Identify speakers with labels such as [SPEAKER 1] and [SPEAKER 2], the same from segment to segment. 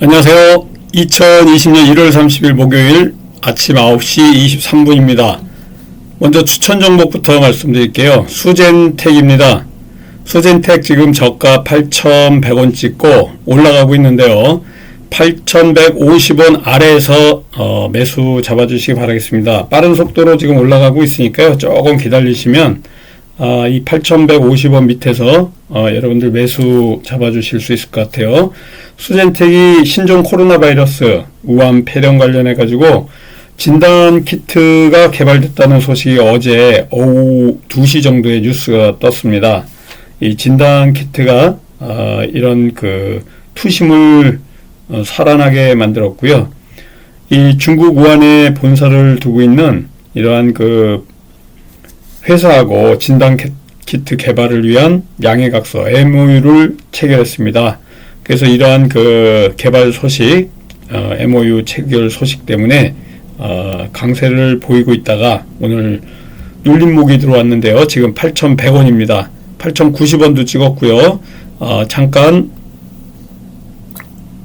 [SPEAKER 1] 안녕하세요. 2020년 1월 30일 목요일 아침 9시 23분입니다. 먼저 추천 종목부터 말씀드릴게요. 수젠텍입니다. 수젠텍 지금 저가 8,100원 찍고 올라가고 있는데요. 8,150원 아래에서 어, 매수 잡아주시기 바라겠습니다. 빠른 속도로 지금 올라가고 있으니까요. 조금 기다리시면 아, 이 8,150원 밑에서 어, 여러분들 매수 잡아주실 수 있을 것 같아요. 수젠텍이 신종 코로나 바이러스 우한 폐렴 관련해 가지고 진단 키트가 개발됐다는 소식이 어제 오후 2시 정도에 뉴스가 떴습니다. 이 진단 키트가 어, 이런 그 투심을 어, 살아나게 만들었고요. 이 중국 우한에 본사를 두고 있는 이러한 그 회사하고 진단 키- 키트 개발을 위한 양해각서 MOU를 체결했습니다. 그래서 이러한 그 개발 소식, 어, MOU 체결 소식 때문에 어, 강세를 보이고 있다가 오늘 눌림목이 들어왔는데요. 지금 8,100원입니다. 8,090원도 찍었고요. 어, 잠깐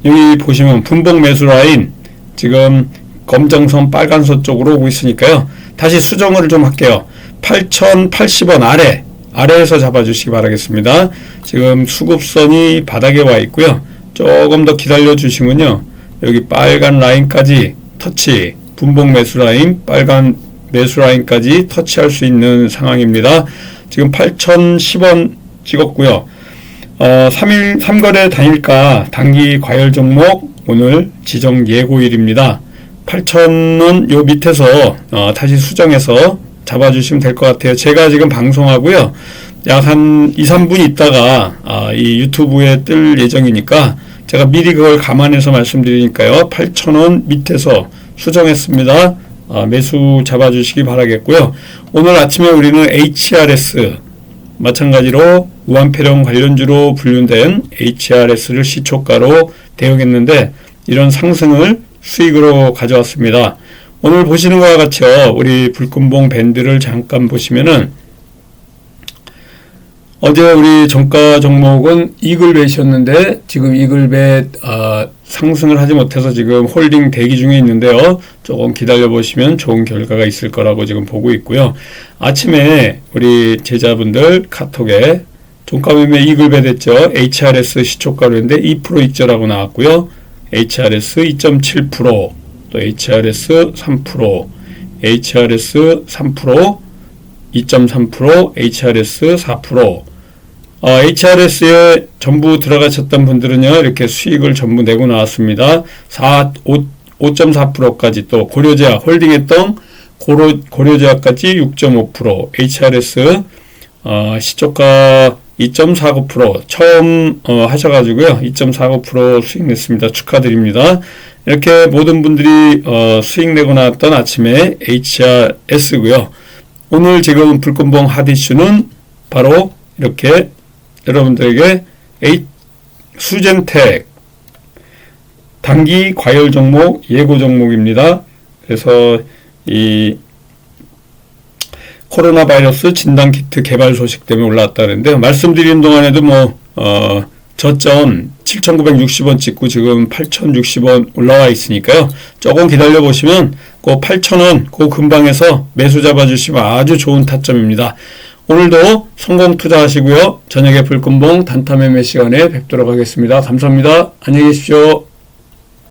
[SPEAKER 1] 여기 보시면 분봉 매수 라인 지금 검정선 빨간선 쪽으로 오고 있으니까요. 다시 수정을 좀 할게요. 8,080원 아래 아래에서 잡아주시기 바라겠습니다. 지금 수급선이 바닥에 와 있고요. 조금 더 기다려 주시면요. 여기 빨간 라인까지 터치, 분봉 매수 라인, 빨간 매수 라인까지 터치할 수 있는 상황입니다. 지금 8,010원 찍었고요. 어, 3일, 3거래 단일가 단기 과열 종목 오늘 지정 예고일입니다. 8,000원 요 밑에서 어, 다시 수정해서 잡아주시면 될 것 같아요. 제가 지금 방송하고요. 약 한 2, 3분 있다가 아, 이 유튜브에 뜰 예정이니까 제가 미리 그걸 감안해서 말씀드리니까요. 8,000원 밑에서 수정했습니다. 아, 매수 잡아주시기 바라겠고요. 오늘 아침에 우리는 HRS 마찬가지로 우한폐렴 관련주로 분류된 HRS를 시초가로 대응했는데 이런 상승을 수익으로 가져왔습니다. 오늘 보시는 것과 같이요. 우리 불금봉 밴드를 잠깐 보시면은 어제 우리 정가 종목은 이글벳이었는데 지금 이글벳 아, 상승을 하지 못해서 지금 홀딩 대기 중에 있는데요. 조금 기다려 보시면 좋은 결과가 있을 거라고 지금 보고 있고요. 아침에 우리 제자분들 카톡에 종가 매매 이글벳 했죠. HRS 시초가로인데 2% 익절하고 나왔고요. HRS 2.7%, 또 HRS 3%, HRS 3%, 2.3%, HRS 4%. 어, HRS에 전부 들어가셨던 분들은요, 이렇게 수익을 전부 내고 나왔습니다. 4, 5, 5.4%까지 또 고려제약, 홀딩했던 고려, 고려제약까지 6.5%, HRS, 어, 시초가 2.49% 처음 어, 하셔가지고요, 2.49% 수익 냈습니다. 축하드립니다. 이렇게 모든 분들이 어, 수익 내고 나왔던 아침에 HRS고요. 오늘 지금 불금봉 핫이슈는 바로 이렇게 여러분들에게 수젠텍 단기 과열 종목 예고 종목입니다. 그래서 이 코로나 바이러스 진단 키트 개발 소식 때문에 올라왔다는데 말씀드리는 동안에도 뭐 어, 저점 7,960원 찍고 지금 8,060원 올라와 있으니까요. 조금 기다려 보시면 그 8,000원 그 근방에서 매수 잡아주시면 아주 좋은 타점입니다. 오늘도 성공 투자하시고요. 저녁에 불금봉 단타 매매 시간에 뵙도록 하겠습니다. 감사합니다. 안녕히 계십시오.